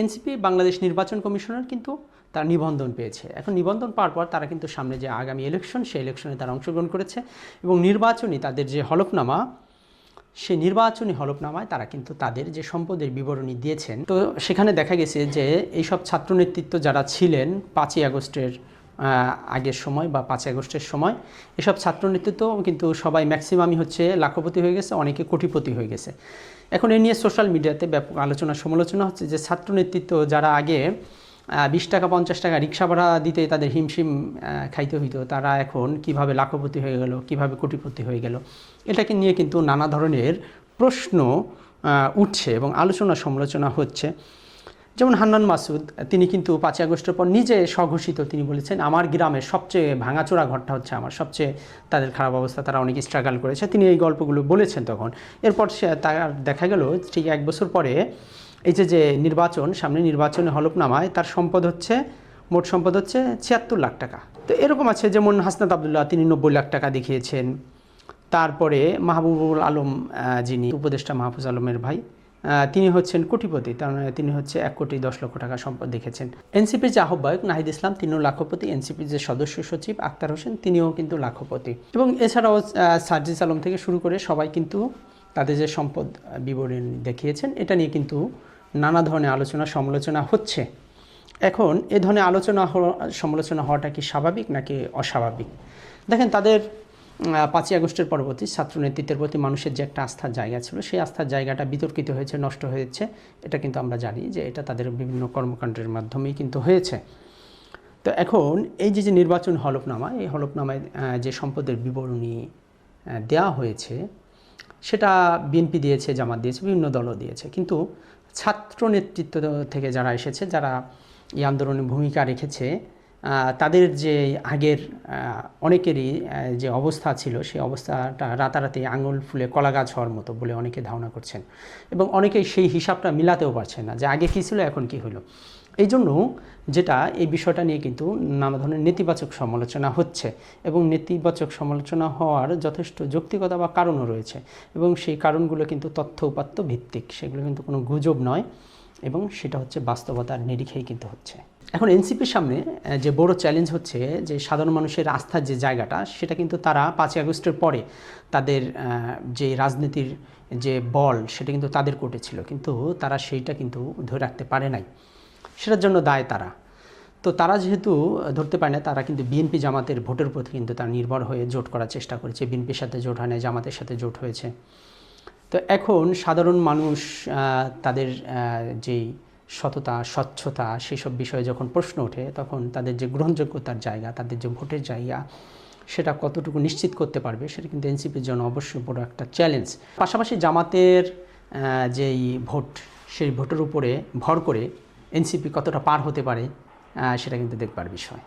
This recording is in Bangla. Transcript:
এনসিপি, বাংলাদেশ নির্বাচন কমিশনার কিন্তু তার নিবন্ধন পেয়েছে। এখন নিবন্ধন পাওয়ার পর তারা কিন্তু সামনে যে আগামী ইলেকশন সেই ইলেকশনে তারা অংশগ্রহণ করেছে এবং নির্বাচনী তাদের যে হলফনামা সে নির্বাচনী হলফনামায় তারা কিন্তু তাদের যে সম্পদের বিবরণী দিয়েছেন। তো সেখানে দেখা গেছে যে এইসব ছাত্র নেতৃত্ব যারা ছিলেন, পাঁচই আগস্টের আগের সময় বা পাঁচ আগস্টের সময়। এসব ছাত্র নেতৃত্ব কিন্তু সবাই ম্যাক্সিমামই হচ্ছে লাখপতি হয়ে গেছে, অনেকে কোটিপতি হয়ে গেছে। এখন এ নিয়ে সোশ্যাল মিডিয়াতে ব্যাপক আলোচনা, সমালোচনা হচ্ছে যে ছাত্র নেতৃত্ব যারা আগে বিশ টাকা, পঞ্চাশ টাকা রিক্সা ভাড়া দিতে তাদের হিমশিম খাইতে হইতো, তারা এখন কীভাবে লাখপতি হয়ে গেল, কীভাবে কোটিপতি হয়ে গেল, এটাকে নিয়ে কিন্তু নানা ধরনের প্রশ্ন উঠছে এবং আলোচনা, সমালোচনা হচ্ছে। যেমন হান্নান মাসুদ, তিনি কিন্তু পাঁচই আগস্টের পর নিজে স্বঘোষিত, তিনি বলেছেন, আমার গ্রামের সবচেয়ে ভাঙাচোরা ঘরটা হচ্ছে আমার, সবচেয়ে তাদের খারাপ অবস্থা, তারা অনেক স্ট্রাগল করেছে। তিনি এই গল্পগুলো বলেছেন তখন। এরপর তার দেখা গেল, ঠিক এক বছর পরে এই যে যে নির্বাচন, সামনে নির্বাচনে হলফনামায় তার সম্পদ হচ্ছে, মোট সম্পদ হচ্ছে ছিয়াত্তর লাখ টাকা। তো এরকম আছে, যেমন হাসনাত আবদুল্লাহ, তিনি নব্বই লাখ টাকা দেখিয়েছেন। তারপরে মাহবুবুল আলম যিনি, উপদেষ্টা মাহফুজ আলমের ভাই তিনি হচ্ছেন কোটিপতি, তার মানে তিনি হচ্ছে এক কোটি দশ লক্ষ টাকা সম্পদ দেখেছেন। এনসিপির যে আহ্বায়ক নাহিদ ইসলাম, তিনিও লাখপতি। এনসিপির যে সদস্য সচিব আক্তার হোসেন, তিনিও কিন্তু লাখপতি। এবং এছাড়াও সার্জিস আলম থেকে শুরু করে সবাই কিন্তু তাদের যে সম্পদ বিবরণী দেখিয়েছেন, এটা নিয়ে কিন্তু নানা ধরনের আলোচনা, সমালোচনা হচ্ছে। এখন এ ধরনের আলোচনা সমালোচনা হওয়াটা কি স্বাভাবিক নাকি অস্বাভাবিক? দেখেন, তাদের পাঁচই আগস্টের পরবর্তী ছাত্র নেতৃত্বের প্রতি মানুষের যে একটা আস্থার জায়গা ছিল, সেই আস্থার জায়গাটা বিতর্কিত হয়েছে, নষ্ট হয়েছে। এটা কিন্তু আমরা জানি যে এটা তাদের বিভিন্ন কর্মকাণ্ডের মাধ্যমেই কিন্তু হয়েছে। তো এখন এই যে যে নির্বাচন হলফনামা, এই হলফনামায় যে সম্পদের বিবরণী দেওয়া হয়েছে, সেটা বিএনপি দিয়েছে, জামাত দিয়েছে, বিভিন্ন দলও দিয়েছে। কিন্তু ছাত্র নেতৃত্ব থেকে যারা এসেছে, যারা এই আন্দোলনে ভূমিকা রেখেছে তাদের যে আগের অনেকেরই যে অবস্থা ছিল, সেই অবস্থাটা রাতারাতি আঙুল ফুলে কলা গাছ হওয়ার মতো বলে অনেকে ধারণা করছেন এবং অনেকেই সেই হিসাবটা মিলাতেও পারছে না যে আগে কী ছিল, এখন কি হলো। এই জন্য যেটা এই বিষয়টা নিয়ে কিন্তু নানা ধরনের নেতিবাচক সমালোচনা হচ্ছে এবং নেতিবাচক সমালোচনা হওয়ার যথেষ্ট যৌক্তিকতা বা কারণও রয়েছে এবং সেই কারণগুলো কিন্তু তথ্য উপাত্ত ভিত্তিক, সেগুলো কিন্তু কোনো গুজব নয় এবং সেটা হচ্ছে বাস্তবতার নিরিখেই কিন্তু হচ্ছে। এখন এনসিপির সামনে যে বড় চ্যালেঞ্জ হচ্ছে, যে সাধারণ মানুষের আস্থার যে জায়গাটা, সেটা কিন্তু তারা পাঁচই আগস্টের পরে তাদের যে রাজনীতির যে বল, সেটা কিন্তু তাদের কোর্টে ছিল। কিন্তু তারা সেইটা কিন্তু ধরে রাখতে পারে নাই। সেটার জন্য দায় তারা। তো তারা যেহেতু ধরতে পারে না, তারা কিন্তু বিএনপি জামাতের ভোটের প্রতি কিন্তু তারা নির্ভর হয়ে জোট করার চেষ্টা করেছে। বিএনপির সাথে জোট হয় না জামাতের সাথে জোট হয়েছে। তো এখন সাধারণ মানুষ তাদের যেই সততা, স্বচ্ছতা সেসব বিষয়ে যখন প্রশ্ন ওঠে, তখন তাদের যে গ্রহণযোগ্যতার জায়গা, তাদের যে ভোটের জায়গা, সেটা কতটুকু নিশ্চিত করতে পারবে, সেটা কিন্তু এনসিপির জন্য অবশ্যই বড় একটা চ্যালেঞ্জ পাশাপাশি জামাতের যেই ভোট, সেই ভোটের উপরে ভর করে এনসিপি কতটা পার হতে পারে সেটা কিন্তু দেখবার বিষয়।